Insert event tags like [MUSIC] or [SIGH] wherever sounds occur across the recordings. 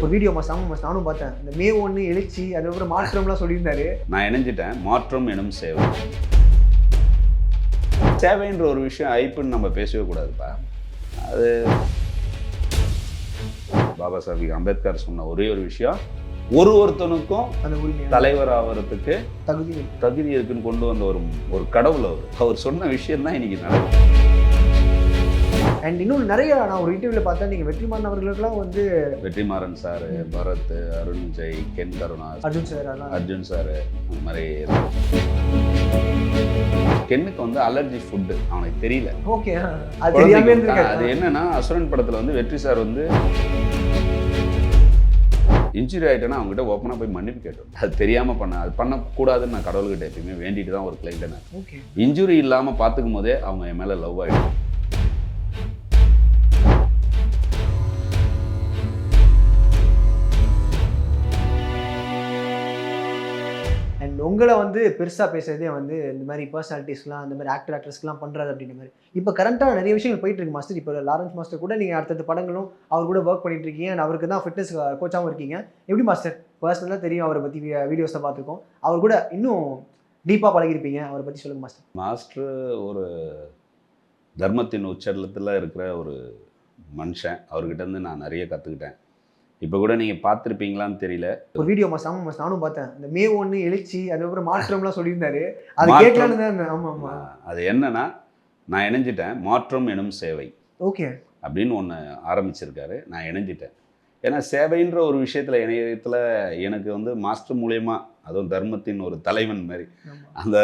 ஒரு video mass ஆமாம் mass நானும் பார்த்தேன். இந்த மே ஒன்று எழுச்சி அதுக்கப்புறம் மாற்றம்லாம் சொல்லியிருந்தாரு. நான் இணைஞ்சிட்டேன். மாற்றம் எனும் சேவை. சேவைன்ற ஒரு விஷயம் ஐப்புன்னு நம்ம பேசவே கூடாதுப்பா. அது பாபா சாஹிப் அம்பேத்கர் சொன்ன ஒரே ஒரு விஷயம். ஒரு ஒருத்தனுக்கும் அந்த உரிமை. தலைவர் ஆகிறதுக்கு தகுதி. தகுதி இருக்குன்னு கொண்டு வந்த ஒரு ஒரு கடவுள் அவர். அவர் சொன்ன விஷயம் தான் இன்னைக்கு நடக்கும் அண்ட் இன்னும் நிறைய நான் ஒரு இன்டர்வியூல பார்த்தேன். நீங்க வெற்றிமாறன் அவர்களுக்கெல்லாம் வந்து Vetrimaaran sir Bharath Arun Jai Ken Karunas Arjun sir Arjun sir அந்த மாதிரி கென்னுக்கு வந்து அலர்ஜி ஃபுட்டு அவனுக்கு தெரியல. ஓகே அது என்னன்னா அசுரன் படத்துல வந்து வெற்றி சார் வந்து இன்ஜுரி ஆயிட்டேன்னா அவங்ககிட்ட ஓப்பனாக போய் மன்னிப்பு கேட்டோம். அது தெரியாம பண்ண அது பண்ணக்கூடாதுன்னு நான் கடவுள்கிட்ட எப்பயுமே வேண்டிட்டு தான் ஒரு கிளைண்ட்டை நான். ஓகே இன்ஜுரி இல்லாம பார்த்துக்கும் போதே அவங்க என் மேல லவ் ஆயிடும். உங்களை வந்து பெருசாக பேசுறதே வந்து இந்த மாதிரி பர்சனாலிட்டிஸ்லாம் இந்த மாதிரி ஆக்டர் ஆக்ட்ரஸ்க்குலாம் பண்ணுறது அப்படின்ற மாதிரி. இப்போ கரண்ட்டாக நிறைய விஷயங்கள் போயிட்டு இருக்கு மாஸ்டர் இப்போ லாரன்ஸ் மாஸ்டர் கூட நீங்கள் அடுத்தடுத்த படங்களும் அவர் கூட ஒர்க் பண்ணிட்டு இருக்கீங்க அவருக்கு தான் ஃபிட்னஸ் கோச்சாகவும் இருக்கீங்க. எப்படி மாஸ்டர் பர்சனலாக தெரியும் அவரை பற்றி வீடியோஸை பார்த்துருக்கோம். அவர் கூட இன்னும் டீப்பாக பழகிருப்பீங்க. அவரை பற்றி சொல்லுங்கள் மாஸ்டர் மாஸ்டர் ஒரு தர்மத்தின் உச்சலத்தில் இருக்கிற ஒரு மனுஷன். அவர்கிட்ட இருந்து நான் நிறைய கற்றுக்கிட்டேன் இப்போ கூட நீங்கள் பார்த்துருப்பீங்களான்னு தெரியல. ஒரு வீடியோ மாஸ்டர் ஆமாம் நானும் பார்த்தேன். இந்த மே ஒன்று எழுச்சி அதுக்கப்புறம் மாற்றம்லாம் சொல்லியிருந்தாரு. அது. கேட்கலான்னு தான் ஆமாம் ஆமாம் அது என்னன்னா நான் இணைஞ்சிட்டேன். மாற்றம் எனும் சேவை ஓகே. அப்படின்னு ஒன்று ஆரம்பிச்சிருக்காரு. நான் இணைஞ்சிட்டேன். ஏன்னா சேவைன்ற ஒரு விஷயத்தில் இணையத்தில் எனக்கு வந்து மாஸ்டர் மூலயமா அதுவும் தர்மத்தின் ஒரு தலைவன் மாதிரி அந்த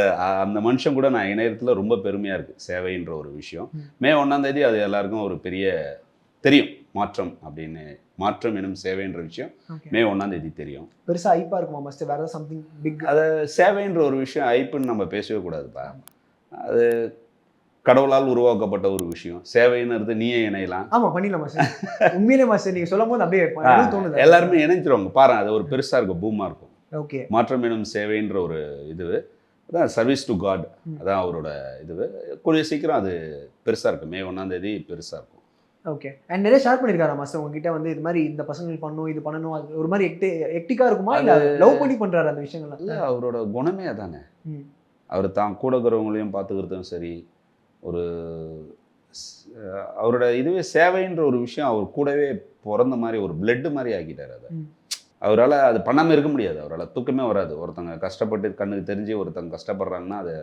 அந்த மனுஷன் கூட நான் இணையத்தில் ரொம்ப பெருமையாக இருக்குது சேவைன்ற ஒரு விஷயம். ம். மே ஒன்றாம் தேதி அது எல்லாருக்கும் ஒரு பெரிய தெரியும். மாற்றம் அப்படின்னு. மாற்றம் எனும் சேவைன்ற விஷயம் மே ஒன்றாம் தேதி தெரியும். பெருசா ஐப்பா இருக்குமா மாஸ்டர் வேற ஏதாவது சம்திங் பிக் அதை சேவைன்ற ஒரு விஷயம் ஐப்புன்னு நம்ம பேசவே கூடாதுப்பா. அது கடவுளால் உருவாக்கப்பட்ட ஒரு விஷயம். சேவைன்றது நீயே இணையலாம். ஆமா பண்ணிடலாம் மாஸ்டர் [LAUGHS] உண்மையிலே மாஸ்டர் நீங்க சொல்லும் போது அப்படியே தோணுது எல்லாருமே இணைஞ்சிருவாங்க. பாரு அது ஒரு பெருசா இருக்கும் பூமா இருக்கும். ஓகே மாற்றம் எனும் சேவைன்ற ஒரு இது அதான் சர்வீஸ் டு காட். அதான் அவரோட இது. கூடிய சீக்கிரம் அது பெருசா இருக்கும். மே ஒன்றாம் தேதி பெருசா இருக்கும். ஓகே அண்ட் நிறைய ஷேர் பண்ணிருக்காரா மாஸ்டர் உங்ககிட்ட வந்து இது மாதிரி இந்த பசங்களுக்கு பண்ணணும் இது பண்ணணும் அது ஒரு மாதிரி எக்டி எக்டிக்கா இருக்குமா? இல்ல லவ் பண்ணி பண்றாரு அந்த விஷயங்கள்லாம்? இல்ல அவரோட குணமே அதானே. அவர் தான் கூட இருக்கிறவங்களையும் பார்த்துக்கிறதும் சரி ஒரு அவரோட இதுவே சேவைன்ற ஒரு விஷயம் அவர் கூடவே பிறந்த மாதிரி ஒரு பிளட் மாதிரி ஆக்கிட்டார் அதை. அவரால் அது பண்ணாமல் இருக்க முடியாது. அவரால் தூக்கமே வராது. ஒருத்தங்க கஷ்டப்பட்டு கண்ணுக்கு தெரிஞ்சு ஒருத்தங்க கஷ்டப்படுறாங்கன்னா அதை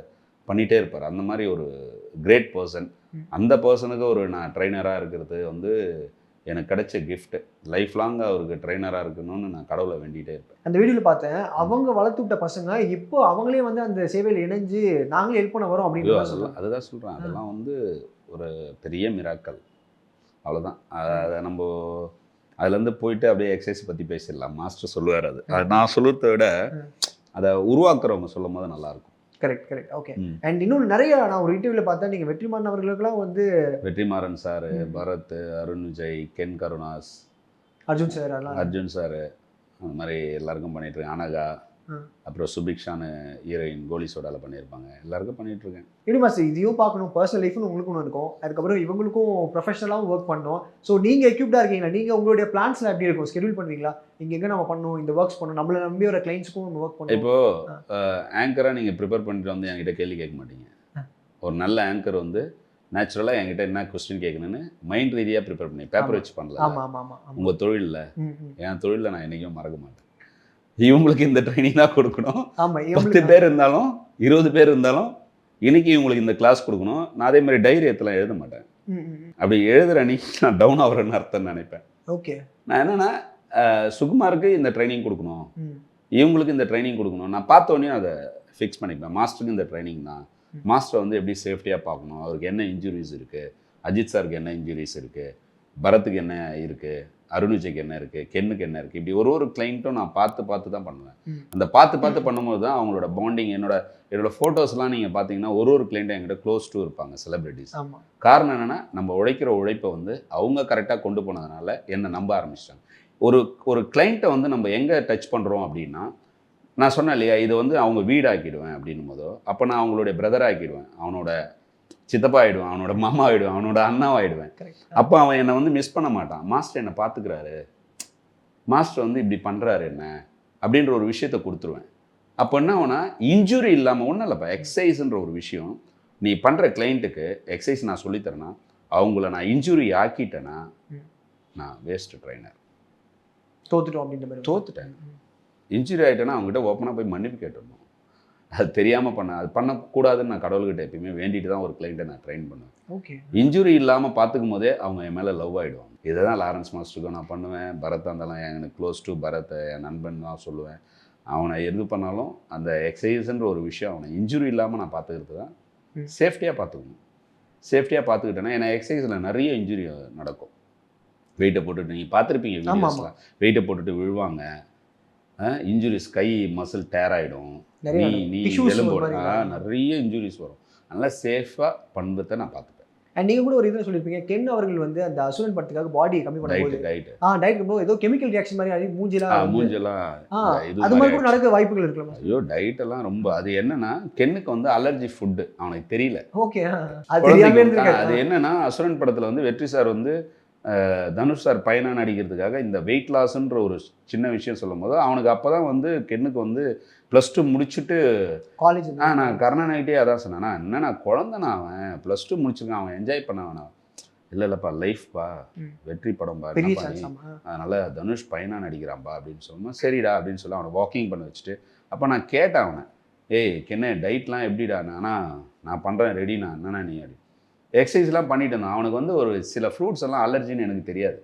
பண்ணிகிட்டே இருப்பார். அந்த மாதிரி ஒரு கிரேட் பர்சன். அந்த பர்சனுக்கு ஒரு நான் ட்ரைனராக இருக்கிறது வந்து எனக்கு கிடைச்ச gift. லைஃப் லாங் அவருக்கு ட்ரைனராக இருக்கணும்னு நான் கடவுளை வேண்டிகிட்டே இருப்பேன். அந்த வீடியோல பார்த்தேன் அவங்க வளர்த்து விட்ட பசங்க இப்போ அவங்களே வந்து அந்த சேவையில இணைஞ்சு நாங்களே ஹெல்ப் பண்ண வரோம் அப்படின்னு அதுதான் சொல்கிறேன் அதெல்லாம் வந்து ஒரு பெரிய மிராக்கல் அவ்வளோதான் அதை நம்ம அதுலேருந்து போயிட்டு அப்படியே எக்ஸசைஸ் பற்றி பேசிடலாம். மாஸ்டர் சொல்லுவார் அது. நான் சொல்லுறதை விட. அதை உருவாக்குறவங்க சொல்லும் போது நல்லாயிருக்கும் கரெக்ட் கரெக்ட் ஓகே. அண்ட் இன்னும் நிறைய நான் ஒரு இன்டர்வியூல பார்த்தேன் நீங்க வெற்றிமாறன் அவர்களுக்கெல்லாம் வந்து Vetrimaaran sir. Bharath Arun Vijay Ken Karunas Arjun sir Arjun sir அந்த மாதிரி எல்லாருக்கும் பண்ணிட்டு இருக்கேன் அனகா. அப்புறம் சுபிக்ஷான்னு ஹீரோயின் கோலி சோடாவில் பண்ணியிருப்பாங்க. எல்லாருக்கும் பண்ணிட்டு இருக்கேன் எப்படி மாஸ்டர் இதையும் பார்க்கணும். பர்சனல் லைஃப்னு உங்களுக்கு ஒன்று இருக்கும். அதுக்கப்புறம் இவங்களுக்கும் ப்ரொஃபஷனலாகவும் ஒர்க் பண்ணணும் ஸோ நீங்கள் எக்யூப்டாக இருக்கீங்களா? நீங்கள் உங்களுடைய பிளான்ஸ்லாம் எப்படி இருக்கும்? ஸ்கெடியூல் பண்ணுவீங்களா? இங்கே எங்கே நம்ம பண்ணணும்? இந்த ஒர்க்ஸ் பண்ணணும்? நம்மளை நம்பி வர கிளைண்ட்ஸ்க்கும் நம்ம ஒர்க் பண்ணணும்? இப்போ ஆங்கராக நீங்கள் ப்ரிப்பேர் பண்ணிட்டு வந்து என்கிட்ட கேள்வி கேட்க மாட்டீங்க. ஒரு நல்ல ஆங்கர் வந்து நேச்சுரலாக என்கிட்ட என்ன கொஸ்டின் கேட்கணும்னு மைண்ட் ரீதியாக ப்ரிப்பேர் பண்ணி பேப்பர். வச்சு பண்ணல ஆமாம் ஆமாம் ஆமாம் ஆமாம் உங்கள் தொழிலில். என் தொழிலில் நான் என்றைக்கும் மறக்க மாட்டேன். இவங்களுக்கு இந்த ட்ரைனிங் தான் கொடுக்கணும். பத்து பேர் இருந்தாலும் இருபது பேர் இருந்தாலும் இன்னைக்கு இவங்களுக்கு இந்த கிளாஸ் கொடுக்கணும். நான் அதே மாதிரி டைரி எழுத மாட்டேன். அப்படி எழுதுற அன்னைக்கு நான் டவுன் ஆகிறேன்னு அர்த்தம் நினைப்பேன். ஓகே. நான் என்னன்னா சுகுமாருக்கு இந்த ட்ரைனிங் கொடுக்கணும். இவங்களுக்கு இந்த ட்ரைனிங் கொடுக்கணும். நான் பார்த்த உடனே அதை ஃபிக்ஸ் பண்ணிப்பேன். மாஸ்டருக்கு இந்த ட்ரைனிங் தான். மாஸ்டர் வந்து எப்படி சேஃப்டியாக பார்க்கணும்? அவருக்கு என்ன இன்ஜுரிஸ் இருக்குது அஜித் சாருக்கு என்ன இன்ஜுரிஸ் இருக்குது பரத்துக்கு என்ன இருக்குது அருணுஜைக்கு என்ன இருக்குது கென்னுக்கு என்ன இருக்குது இப்படி ஒரு ஒரு கிளைண்ட்டும் நான் பார்த்து பார்த்து தான் பண்ணுவேன். அந்த பார்த்து பார்த்து பண்ணும்போது தான் அவங்களோட பாண்டிங் என்னோட என்னோட ஃபோட்டோஸ்லாம் நீங்கள் பார்த்தீங்கன்னா ஒரு ஒரு கிளைண்ட்டும் என்கிட்ட க்ளோஸ் டு இருப்பாங்க செலிபிரிட்டிஸ் காரணம் என்னன்னா நம்ம உழைக்கிற உழைப்பை வந்து அவங்க கரெக்டாக கொண்டு போனதுனால என்னை நம்ப ஆரம்பிச்சிட்டாங்க. ஒரு ஒரு கிளைண்ட்டை வந்து நம்ம எங்கே டச் பண்ணுறோம் அப்படின்னா நான் சொன்னேன் இல்லையா இது வந்து அவங்க வீடு ஆக்கிடுவேன் அப்படின்னும் போதோ அப்போ நான் அவங்களுடைய பிரதர் ஆக்கிடுவேன். அவனோட சித்தப்பா ஆயிடுவேன் அவனோட மாமா ஆயிடுவேன் அவனோட அண்ணாவாயிடுவேன் அப்போ அவன் என்னை வந்து மிஸ் பண்ண மாட்டான். மாஸ்டர் என்னை பார்த்துக்கிறாரு மாஸ்டர் வந்து இப்படி பண்ணுறாரு என்ன? அப்படின்ற ஒரு விஷயத்த கொடுத்துருவேன். அப்போ என்ன ஆகும்னா இன்ஜுரி இல்லாமல் ஒன்றும் இல்லைப்பா எக்ஸசைஸ்ன்ற ஒரு விஷயம். நீ பண்ணுற கிளைண்ட்டுக்கு எக்ஸசைஸ் நான் சொல்லித்தரேன்னா அவங்கள நான் இன்ஜுரி ஆக்கிட்டேன்னா. நான் வேஸ்ட் ட்ரைனர் தோத்துட்டோம் அப்படின்ற மாதிரி. தோத்துட்டேன். இன்ஜுரி ஆகிட்டேன்னா அவங்ககிட்ட ஓப்பனாக போய் மன்னிப்பு கேட்டுடணும். அது தெரியாமல் பண்ண அது பண்ணக்கூடாதுன்னு நான் கடவுள்கிட்ட எப்பயுமே வேண்டிட்டு தான் ஒரு கிளைண்ட்டை நான் ட்ரெயின் பண்ணுவேன். ஓகே இன்ஜுரி இல்லாமல் பார்த்துக்கும் போதே அவங்க என் மேலே லவ் ஆகிடுவாங்க இதை தான் லாரன்ஸ் மாஸ்டருக்கும் நான் பண்ணுவேன். பரத் இருந்தாலும் எனக்கு க்ளோஸ் டு பரத்தை என் நண்பன் தான் சொல்லுவேன். அவனை எது பண்ணாலும் அந்த எக்ஸசைஸ்ன்ற ஒரு விஷயம் அவனை இன்ஜுரி இல்லாமல் நான் பார்த்துக்கிறது தான். சேஃப்டியாக பார்த்துக்கணும். சேஃப்டியாக பார்த்துக்கிட்டேன்னா ஏன்னா எக்ஸசைஸில் நிறைய இன்ஜுரி நடக்கும். வெயிட்டை போட்டுட்டு நீங்கள் பார்த்துருப்பீங்க வீடியோஸ்லாம் வெயிட்டை போட்டுட்டு விழுவாங்க. இன்ஜுரிஸ் கை மசில் டேர் ஆகிடும் நீ நீ tissues எலும்பு ஒரு மாதிரி ஆ, வரும். நிறைய இன்ஜுரிஸ் வரும். அதனால் சேஃபாக பண்ணுறதை நான் பார்த்துப்பேன். அண்ட் நீங்க கூட ஒரு இதில் சொல்லியிருப்பீங்க கென் அவர்கள் வந்து அந்த அசுரன் படத்துக்காக பாடி கம்மி பண்ணும்போது. ரைட்டு ஆ டயட் போது ஏதோ கெமிக்கல் ரியாக்ஷன் மாதிரி ஆகி மூஞ்சிலாம் மூஞ்செல்லாம் அது மாதிரி கூட நடக்க வாய்ப்புகள் இருக்கலாம் ஐயோ டயட் எல்லாம் ரொம்ப அது என்னன்னா கென்னுக்கு வந்து அலர்ஜி ஃபுட்டு அவனுக்கு தெரியல. ஓகே அது தெரியாம அது என்னன்னா அசுரன் படத்துல வந்து வெற்றி சார் வந்து தனுஷ் சார் பையனா நடிக்கிறதுக்காக இந்த வெயிட் லாஸ்ன்ற ஒரு சின்ன விஷயம் சொல்லும் போது அவனுக்கு அப்பதான் வந்து கென்னுக்கு வந்து ப்ளஸ் டூ முடிச்சுட்டு காலேஜ் ஆ நான் கருணாநிதிட்டே அதான் சொன்னேன்னா என்ன நான் குழந்தைனா அவன்? ப்ளஸ் டூ முடிச்சிருக்கான். அவன் என்ஜாய் பண்ண வேணாம் இல்லை இல்லைப்பா. லைஃப்பா. வெற்றி படம் பா. அதனால் தனுஷ் பையனா நடிக்கிறான்பா அப்படின்னு சொல்லும்போது சரிடா அப்படின்னு சொல்லி அவனை வாக்கிங் பண்ண வச்சுட்டு அப்போ நான் கேட்டேன் அவனை. ஏய் என்ன டயட்லாம் எப்படிடா? ஆனால் நான் பண்ணுறேன் ரெடிண்ணா என்னண்ணா நீ? அப்படி. எக்ஸசைஸ்லாம் பண்ணிட்டு இருந்தான் அவனுக்கு வந்து ஒரு சில ஃப்ரூட்ஸ் எல்லாம் அலர்ஜின்னு எனக்கு தெரியாது.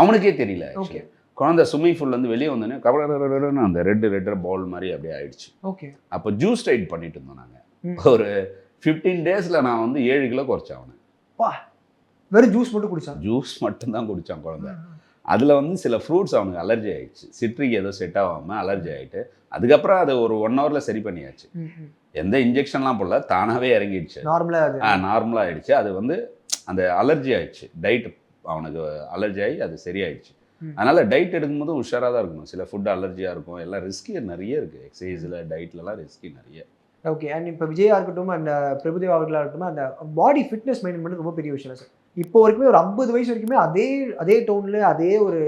அவனுக்கே தெரியல ஓகே குழந்தை ஸ்விம்மிங் பூல்லேருந்து வெளியே வந்தோடனே கபடன்னு அந்த ரெட் ரெட் பால் மாதிரி அப்படியே ஆயிடுச்சு. ஓகே அப்போ ஜூஸ் டைட் பண்ணிட்டு இருந்தோம். நாங்கள் ஒரு ஃபிஃப்டீன் டேஸில் நான் வந்து ஏழு கிலோ குறைச்சேன் அவனை. வெறும் ஜூஸ் மட்டும் குடிச்சான். ஜூஸ் மட்டும்தான் குடித்தான் குழந்தை. அதில் வந்து சில ஃப்ரூட்ஸ் அவனுக்கு அலர்ஜி ஆயிடுச்சு. சிட்ரிக் ஏதோ செட் ஆகாமல் அலர்ஜி ஆகிட்டு அதுக்கப்புறம் அதை ஒரு ஒன் ஹவரில் சரி பண்ணியாச்சு. எந்த இன்ஜெக்ஷன்லாம் போடல தானாகவே இறங்கிடுச்சு. நார்மலா அது. நார்மலாக ஆயிடுச்சு. அது வந்து அந்த அலர்ஜி ஆயிடுச்சு. டயட் அவனுக்கு அலர்ஜி ஆகி அது சரியாயிடுச்சு. அதனால டயட் எடுக்கும்போது உஷாராக தான் இருக்கணும். சில ஃபுட் அலர்ஜியாக இருக்கும். எல்லாம் ரிஸ்கி நிறைய இருக்குது எக்ஸசைஸில் டயட்லலாம் ரிஸ்கி நிறைய. ஓகே அண்ட் இப்போ விஜயா இருக்கட்டும் அந்த பிரபுதேவா அவர்களாக இருக்கட்டும் அந்த பாடி ஃபிட்னஸ் மெயின்டைன் பண்ணது ரொம்ப பெரிய விஷயம் சார் இப்போ வரைக்குமே ஒரு ஐம்பது வயசு வரைக்குமே அதே அதே டோன்ல அதே ஒரு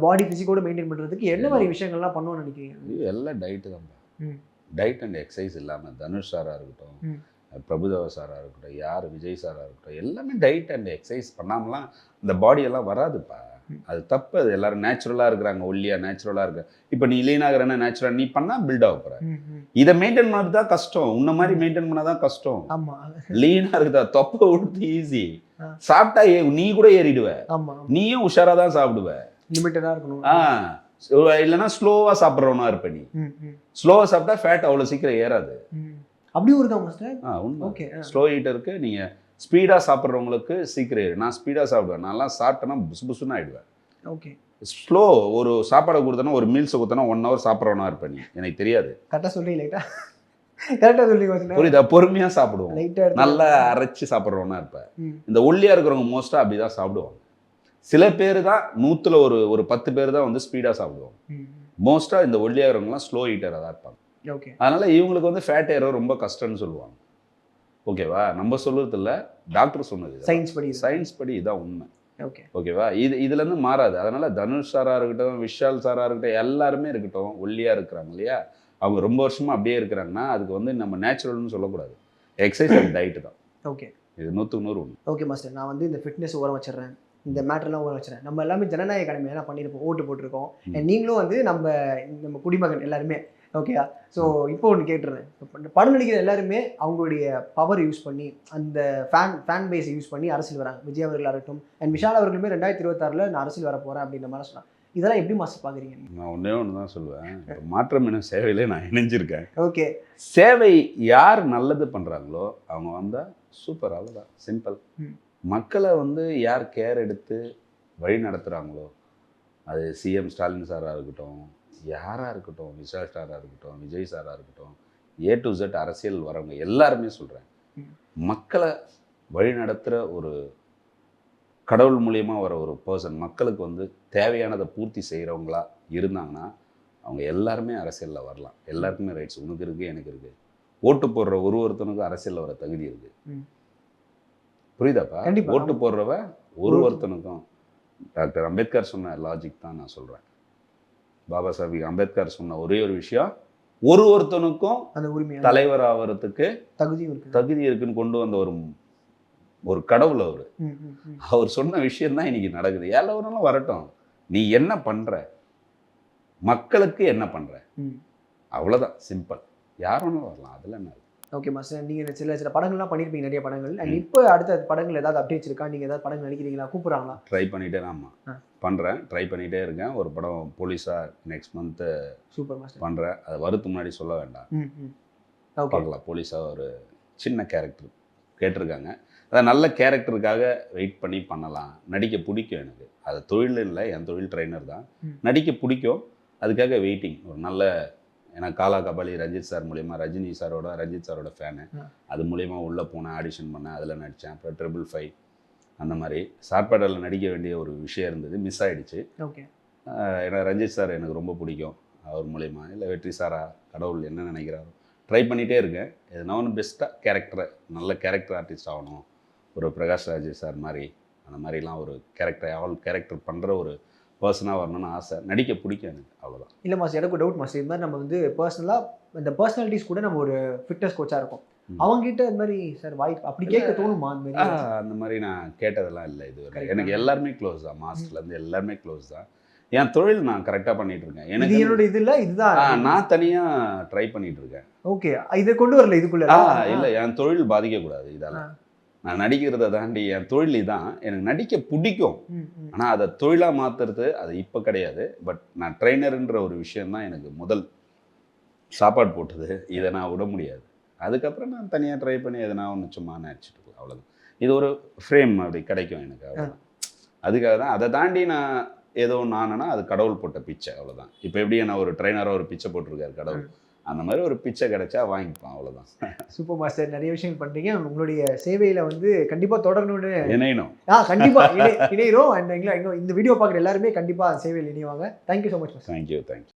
பாடி ஃபிசிக்கோட மெயின்டைன் பண்றதுக்கு என்ன மாதிரி விஷயங்கள்லாம் பண்ணுவோம்னு நினைக்கிறீங்க எல்லாம் டயட்டு தான்ப்பா ம். டயட் அண்ட் எக்ஸசைஸ் இல்லாமல் தனுஷ் சாராக இருக்கட்டும். பிரபுதேவா சாராக இருக்கட்டும் யார் விஜய் சாராக இருக்கட்டும் எல்லாமே டயட் அண்ட் எக்ஸசைஸ் பண்ணாமலாம் இந்த பாடியெல்லாம் வராதுப்பா. அது தப்பு. அது எல்லாரும் நேச்சுரலாக இருக்கிறாங்க. ஒல்லியாக நேச்சுரலாக இருக்க. இப்போ நீ லீனாகிறன நேச்சுரல் நீ பண்ணால் பில்ட் ஆக போகிற இதை மெயின்டைன் பண்ணது தான் கஷ்டம். உன்ன மாதிரி மெயின்டைன் பண்ணால் தான் கஷ்டம். ஆமா. லீனாக இருக்குதா? தொப்பை விடுறது ஈஸி. சாப்பிட்டா நீ கூட ஏறிடுவ. நீயும் உஷாராக தான் சாப்பிடுவ. லிமிட்டடா இருக்கணும். ஆ. இல்லைன்னா ஸ்லோவாக சாப்பிட்றவனா இருப்ப நீ. ஸ்லோவாக சாப்பிட்டா ஃபேட் அவ்வளோ சீக்கிரம் ஏறாது. அப்படியும் இருக்கா மாஸ்டர் ஆ உண்மை. ஓகே ஸ்லோ ஈட்டருக்கு நீங்கள் ஸ்பீடாக சாப்பிட்றவங்களுக்கு சீக்கிரம் நான் ஸ்பீடாக சாப்பிடுவேன். நான்லாம் சாப்பிட்டேன்னா புசு புசுன்னு ஆயிடுவேன். ஓகே. ஸ்லோ ஒரு சாப்பாடை கொடுத்தனா ஒரு மீல்ஸை கொடுத்தனா ஒன் ஹவர் சாப்பிட்றவனா இருப்பேன் நீ. எனக்கு தெரியாது. கரெக்டா சொல்றீங்க லைட்டா கரெக்டா சொல்றீங்க மாஸ்டர் புரியுதா? பொறுமையாக சாப்பிடுவோம். நல்லா அரைச்சி சாப்பிட்றவனா இருப்பேன். இந்த ஒல்லியாக இருக்கிறவங்க மோஸ்ட்டாக அப்படி தான் சாப்பிடுவாங்க. சில பேர் தான் நூற்றுல ஒரு ஒரு பத்து பேர் தான் வந்து ஸ்பீடாக சாப்பிடுவாங்க. மோஸ்ட்டாக இந்த ஒல்லியாக இருக்கிறவங்கலாம் ஸ்லோ ஈட்டராக தான் இருப்பாங்க. ஓகே. அதனால இவங்களுக்கு வந்து ஃபேட் ஏற ரொம்ப கஷ்டம்னு சொல்லுவாங்க. ஓகேவா? நம்ம சொல்றது இல்ல டாக்டர் சொன்னது. சயின்ஸ் படி சயின்ஸ் படி இதான் உண்மை. ஓகே ஓகேவா? இது இதுலேருந்து மாறாது. அதனால தனுஷ் சாரா இருக்கட்டும் விஷால் சாரா இருக்கட்டும் எல்லாருமே இருக்கட்டும் ஒல்லியா இருக்கிறாங்க இல்லையா? அவங்க ரொம்ப வருஷமா அப்படியே இருக்கிறாங்கன்னா அதுக்கு வந்து நம்ம நேச்சுரல்னு சொல்லக்கூடாது. எக்ஸசைஸ் அண்ட் டயட்டு தான். ஓகே இது நூற்றுக்கு நூறு உண்மை ஓகே மாஸ்டர் நான் வந்து இந்த ஃபிட்னஸ் ஓரம் வச்சிடுறேன். இந்த மேட்டர்லாம் ஓரம் வச்சிடறேன். நம்ம எல்லாமே ஜனநாயக கடமையை தான் பண்ணியிருப்போம் ஓட்டு போட்டிருக்கோம். நீங்களும் வந்து நம்ம நம்ம குடிமகன் எல்லாருமே. ஓகேயா ஸோ இப்போ ஒன்று கேட்டுறேன். படம் நடிக்கிற எல்லாருமே அவங்களுடைய பவர் யூஸ் பண்ணி அந்த ஃபேன் ஃபேன் பேஸை யூஸ் பண்ணி அரசியல் வராங்க. விஜய் அவர்களாக இருக்கட்டும் அண்ட் விஷால் அவர்களுமே ரெண்டாயிரத்தி இருபத்தாறில் நான் அரசியல் வர போகிறேன் அப்படின்ற மாதிரி சொன்னாங்க. இதெல்லாம் எப்படி மாஸ்டர் பார்க்குறீங்க நான் ஒன்றே ஒன்று தான் சொல்லுவேன். இப்ப மாற்றம் எனும் சேவையிலே நான் இணைஞ்சிருக்கேன். ஓகே சேவை யார் நல்லது பண்ணுறாங்களோ அவங்க வந்தால் சூப்பர் அவ்வளோதான் சிம்பிள். மக்களை வந்து யார் கேர் எடுத்து வழி நடத்துகிறாங்களோ அது சிஎம் ஸ்டாலின் சாராக இருக்கட்டும் யாராக இருக்கட்டும் விஷால் ஸ்டாராக இருக்கட்டும் விஜய் சாராக இருக்கட்டும் ஏ டு Z அரசியல் வரவங்க எல்லாருமே சொல்கிறேன். மக்களை வழி நடத்துகிற ஒரு கடவுள் மூலியமாக வர ஒரு பர்சன் மக்களுக்கு வந்து தேவையானதை பூர்த்தி செய்கிறவங்களா இருந்தாங்கன்னா அவங்க எல்லாருமே அரசியலில் வரலாம். எல்லாருக்குமே ரைட்ஸ் உனக்கு இருக்குது எனக்கு இருக்குது ஓட்டு போடுற ஒரு ஒருத்தனுக்கும் அரசியலில் வர தகுதி இருக்குது. புரியுதாப்பா. ஓட்டு போடுறவ ஒரு- ஒருத்தனுக்கும். டாக்டர் அம்பேத்கர் சொன்ன லாஜிக் தான் நான் சொல்கிறேன் பாபா சாஹிப் அம்பேத்கர் சொன்ன ஒரே ஒரு விஷயம் ஒரு ஒருத்தனுக்கும் அந்த உரிமை தலைவர் ஆவறதுக்கு தகுதியும் இருக்கு. தகுதி இருக்குன்னு கொண்டு வந்த ஒரு ஒரு கடவுள் அவர். அவர் சொன்ன விஷயம் தான் இன்னைக்கு நடக்குது. எல்லோரும் வரட்டும். நீ என்ன பண்ற? மக்களுக்கு என்ன பண்ற? ம். அவ்வளவுதான். சிம்பிள் யார் வேணாலும் வரலாம். அதுல என்ன? ஓகே மாஸ்டர் நீங்க சில சில படங்கள்லாம் பண்ணிருப்பீங்க நிறைய படங்கள். அண்ட். இப்போ அடுத்த படங்கள் ஏதாவது அப்டேட்ஸ் இருக்கா? நீங்க ஏதாவது படங்கள் நடிக்கிறீங்களா? கூப்பிடுறாங்களா? ட்ரை பண்ணிட்டே ஆமா. ஆ. பண்றேன். ட்ரை பண்ணிட்டே இருக்கேன். ஒரு படம் போலீஸா நெக்ஸ்ட் மந்த் சூப்பர் மாஸ்டர் பண்றேன். அது வரதுக்கு முன்னாடி சொல்ல வேண்டாம். பார்க்கலாம். போலீஸா ஒரு சின்ன கேரக்டர் கேட்டிருக்காங்க. அதான் நல்ல கேரக்டருக்காக வெயிட் பண்ணி பண்ணலாம். நடிக்க பிடிக்கும் எனக்கு. அது தொழில் இல்லை. என் தொழில் ட்ரைனர் தான். நடிக்க பிடிக்கும். அதுக்காக வெயிட்டிங் ஒரு நல்ல எனக்கு காலா கபாலி ரஞ்சித் சார் மூலியமா ரஜினி சாரோட ரஞ்சித் சாரோட ஃபேனு. அது மூலியமா உள்ளே போனேன் ஆடிஷன் பண்ணேன் அதில் நடித்தேன் அப்புறம் ட்ரிபிள் ஃபைவ் அந்த மாதிரி. சார்பேட்டரில் நடிக்க வேண்டிய ஒரு விஷயம் இருந்தது. மிஸ் ஆஹ் ஏன்னா ரஞ்சித் சார் எனக்கு ரொம்ப பிடிக்கும். அவர் மூலிமா இல்லை வெற்றி சாரா கடவுள் என்ன நினைக்கிறாரோ. ட்ரை பண்ணிகிட்டே இருக்கேன். எதுனா ஒன்று பெஸ்ட்டாக கேரக்டரை நல்ல கேரக்டர் ஆர்டிஸ்ட் ஆகணும். ஒரு பிரகாஷ் ராஜ் சார் மாதிரி அந்த மாதிரிலாம் ஒரு கேரக்டர் ஆல் கேரக்டர் பண்ணுற ஒரு பர்சனாக வரணும்னு ஆசை. நடிக்க பிடிக்கும் எனக்கு அவ்வளோதான் இல்ல மாஸ்டர் எனக்கு டவுட் மாஸ்டர். இது மாதிரி நம்ம வந்து பர்சனலா இந்த பர்சனாலிட்டிஸ் கூட நம்ம ஒரு ஃபிட்னஸ் கோச்சா இருக்கும். ம். அவங்க கிட்ட இந்த மாதிரி சார் வாய்ப்பு அப்படி கேட்க தோணுமா அந்த மாதிரி? அந்த மாதிரி நான் கேட்டதெல்லாம் இல்லை இது. எனக்கு எல்லாருமே க்ளோஸ் தான். மாஸ்டர்லேருந்து எல்லாருமே க்ளோஸ் தான். என் தொழில் நான் கரெக்டாக பண்ணிட்டு இருக்கேன். எனக்கு என்னோட இது இல்ல இதுதான். நான் தனியாக ட்ரை பண்ணிட்டு இருக்கேன். ஓகே இதை கொண்டு வரல இதுக்குள்ள. இல்லை என் தொழில் பாதிக்கக்கூடாது இதால். ஆ. நான் நடிக்கிறத தாண்டி என் தொழில் இதான் எனக்கு நடிக்க பிடிக்கும். ஆனால் அதை தொழிலாக மாற்றுறது அது இப்போ கிடையாது. பட் நான் ட்ரைனருன்ற ஒரு விஷயம்தான் எனக்கு முதல் சாப்பாடு போட்டது. இதை நான் விட முடியாது. அதுக்கப்புறம் நான் தனியாக ட்ரை பண்ணி எதனா ஒன்று சும்மா நடிச்சிட்டு இருக்கலாம் அவ்வளோதான் இது ஒரு ஃப்ரேம் அப்படி கிடைக்கும் எனக்கு அவ்வளோதான் அதுக்காக தான். அதை தாண்டி நான் ஏதோ ஒன்று ஆனேன்னா அது கடவுள் போட்ட பிச்சை அவ்வளோதான் இப்போ எப்படி நான் ஒரு ட்ரைனராக ஒரு பிச்சை போட்டிருக்காரு கடவுள். அந்த மாதிரி ஒரு பிச்சை கிடைச்சா வாங்கிப்பேன் அவ்வளோதான் சூப்பர் மாஸ்டர் நிறைய விஷயங்கள் பண்றீங்க. உங்களுடைய சேவையில வந்து கண்டிப்பா தொடரணும்னு இணையணும். ஆ கண்டிப்பா இணை- இணையிறோம் அண்ட் எங்களை இந்த வீடியோ பார்க்குற எல்லாருமே கண்டிப்பா சேவையில் இணைவாங்க. Thank you so much thank you thank you